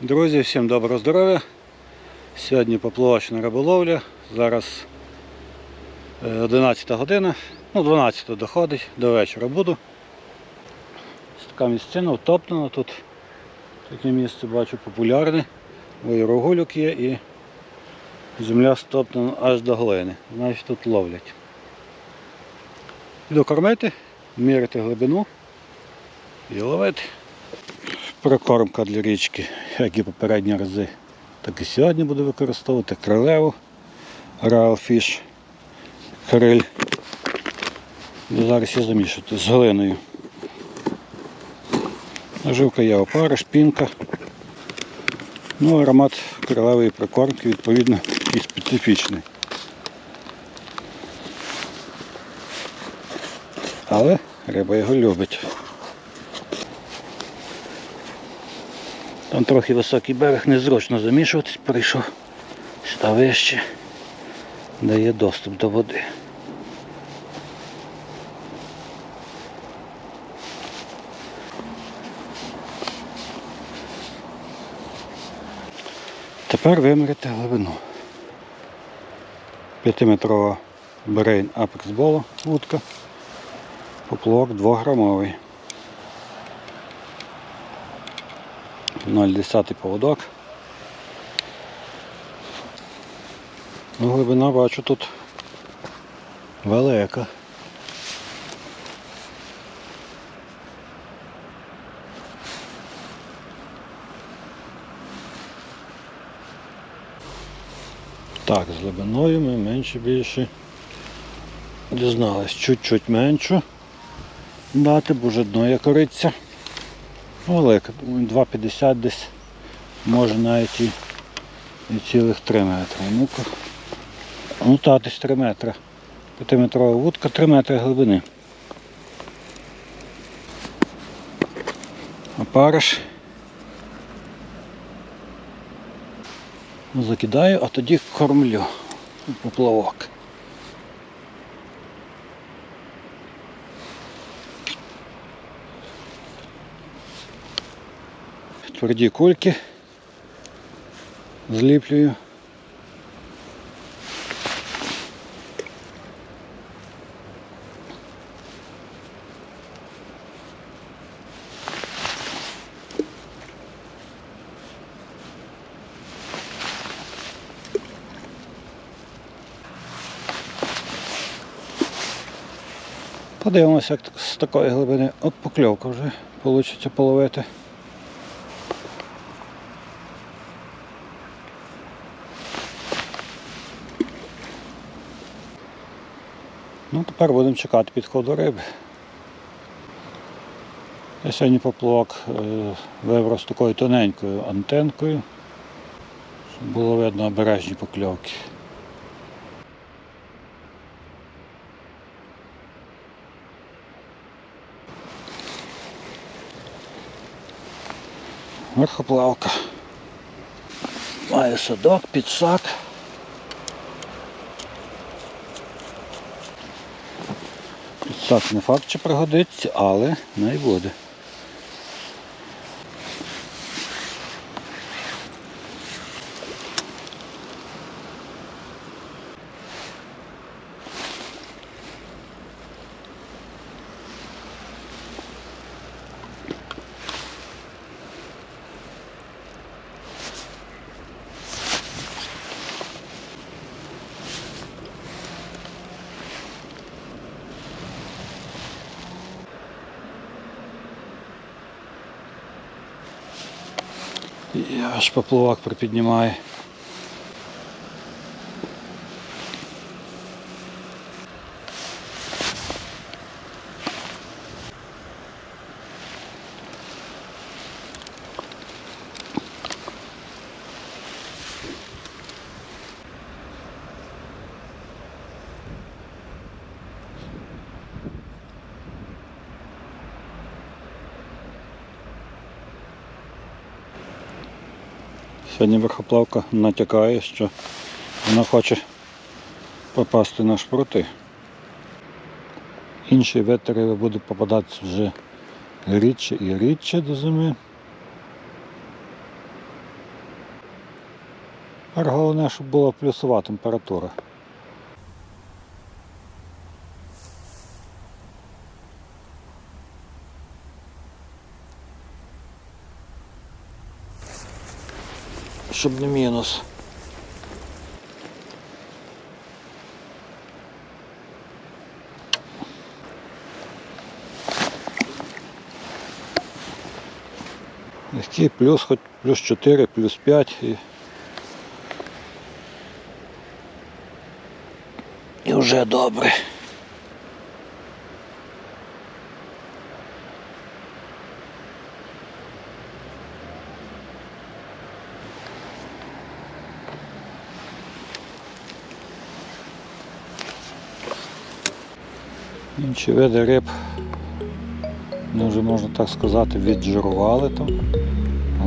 Друзі, всім доброго здоров'я. Сьогодні поплавочна риболовля. Зараз е, 11 година, ну 12 доходить, до вечора буду. Ось така місцина втоптана тут. Таке місце бачу популярне. Войрогулюк є і земля стоптана аж до глини. Значить тут ловлять. Іду кормити, міряти глибину і ловити. Прикормка для річки, як і попередні рази, так і сьогодні буду використовувати крилеву, раалфіш, криль. І зараз я замішувати з глиною. Наживка є опара, шпінка. Ну, аромат крилевої прикормки відповідно і специфічний. Але риба його любить. Там трохи високий берег, незручно замішуватись, перейшов сюди вище, де є доступ до води. Тепер виміряти глибину. П'ятиметрова Apex Bola вудка, поплавок 2-грамовий. 0,10 поводок. Ну, глибина бачу тут велика. Так, з глибиною ми менше більше дізнались. Чуть-чуть меншу дати, бо вже дно є кориця. Велика, думаю, 2,50 десь, може навіть і, і цілих 3 метри. Ну-ка. Ну та десь 3 метри. 5-метрова вудка, 3 метри глибини. Опариш. Закидаю, а тоді кормлю поплавок. Тверді кульки зліплюю. Подивимося, як з такої глибини. От покльовка вже вийде половити. Тепер будемо чекати підходу риби. Я сьогодні поплавок е, вибрав з такою тоненькою антенкою, щоб було видно обережні покльовки. Верхоплавка. Має садок, підсак. Підсак не факт, чи пригодиться, але не І аж поплавок припіднімає. Сьогодні верхоплавка натякає, що вона хоче попасти на шпрути. Інші ветери будуть попадатися вже рідше і рідше до зими. А головне, щоб була плюсова температура. Щоб не мінус. Легкий плюс, хоч плюс 4, плюс 5 і. І вже добре. Інші види риб, ну вже можна так сказати, віджирували там.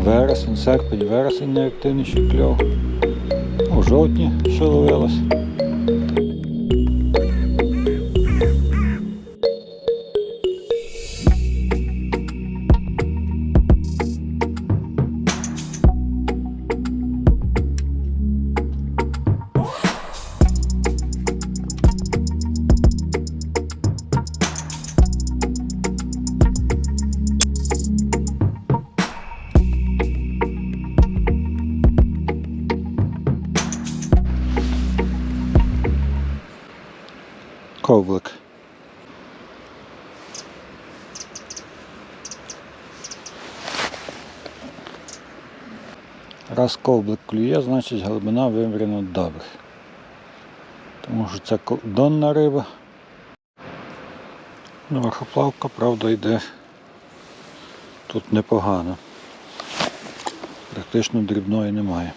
Вересень, серпень, вересень найактивніший кльов. У жовтні ще ловилось. Ковлик. Раз ковблик клює, значить глибина виміряна добре. Тому що це донна риба. Ну, Верхоплавка, правда, йде тут непогано. Практично дрібної немає.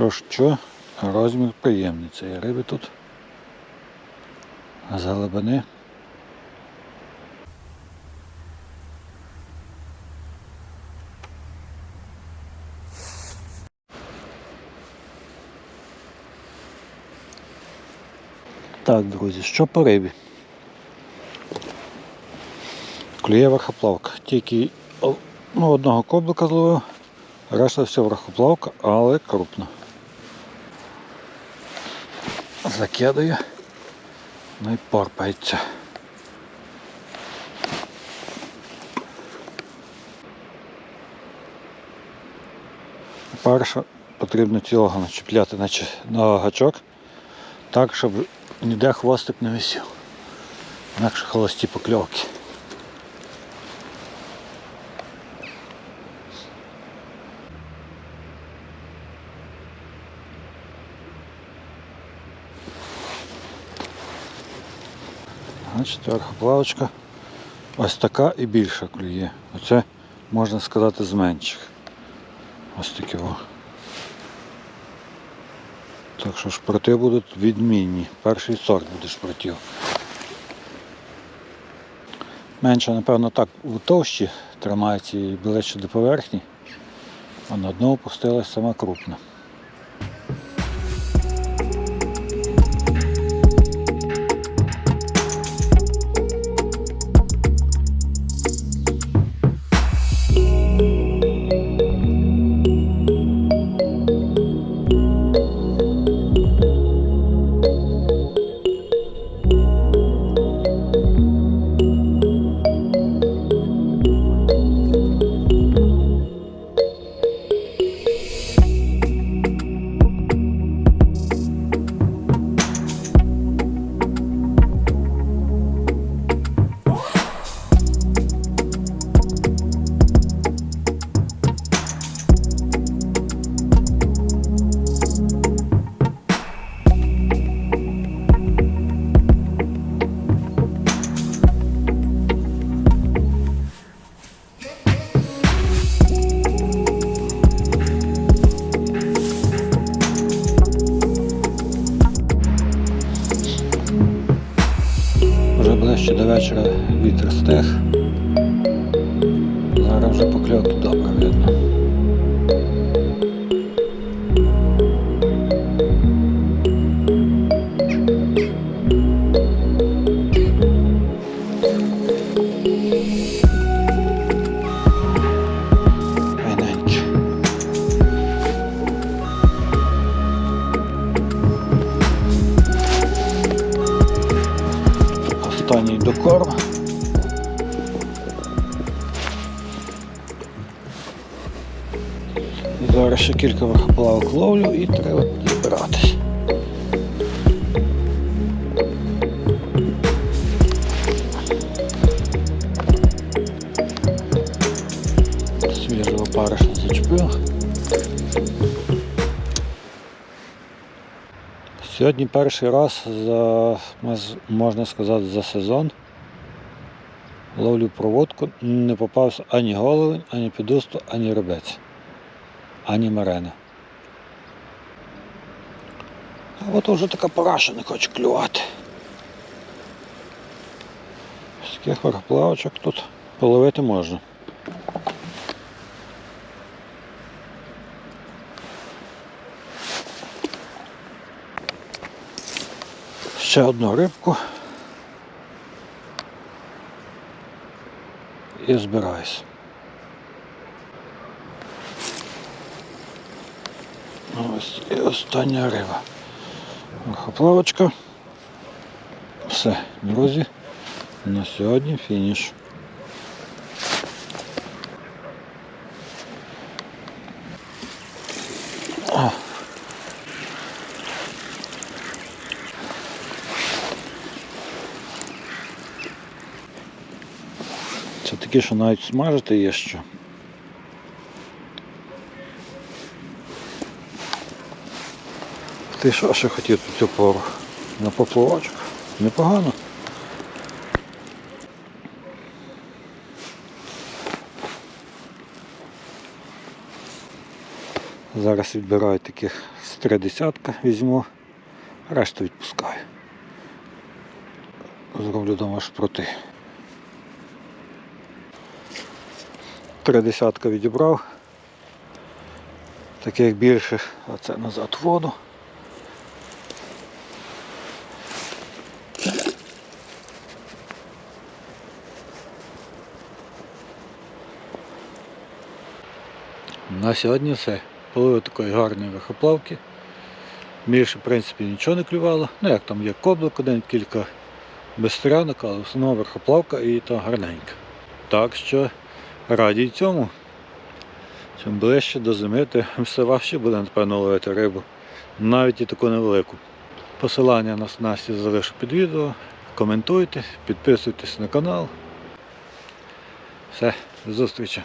Що що, розмір приємний цієї риби тут. З глибини. Так, друзі, що по рибі? Клює верхоплавка. Тільки ну, одного коблика зловив, решта все верхоплавка, але крупна. Закидаю, ну і порпається. Перше потрібно цілого начіпляти на гачок, так, щоб ніде хвостик не висів. Інакше холості покльовки. Значить, верхоплавочка ось така і більша клює. Оце можна сказати з менших. Ось такі о. Так що шпроти будуть відмінні. Перший сорт буде шпротів. Менше, напевно, так у товщі тримається і ближче до поверхні, а на дно опустилась сама крупна. Зараз ще кілька верхоплавок ловлю і треба збиратись. Свіжого париша зачепив. Сьогодні перший раз за, можна сказати, за сезон ловлю проводку, не попався ані головень, ані підусту, ані рибець, ані марена. А от вже така пора, що не хоче клювати. З таких тут половити можна. Ще одну рибку. І збираюсь. Ось і остання риба. Верхоплавочка. Все, друзі. На сьогодні фініш. Це таке, що навіть смажити є що. Ти що ще хотів цю пору? На поплавочок? Непогано. Зараз відбираю таких з три десятка, візьму, решту відпускаю. Зроблю дома шпроти. Три десятка відібрав. Таких більших, а це назад воду. На сьогодні все. Половив такої гарної вихоплавки. Більше, в принципі, нічого не клювало. Ну як там є коблик, один, кілька безстрянок, але в основному верхоплавка і то гарненька. Так що раді цьому. Чим ближче до зими, тим все важче буде, напевно, ловити рибу. Навіть і таку невелику. Посилання на снасті залишу під відео. Коментуйте, підписуйтесь на канал. Все, до зустрічі.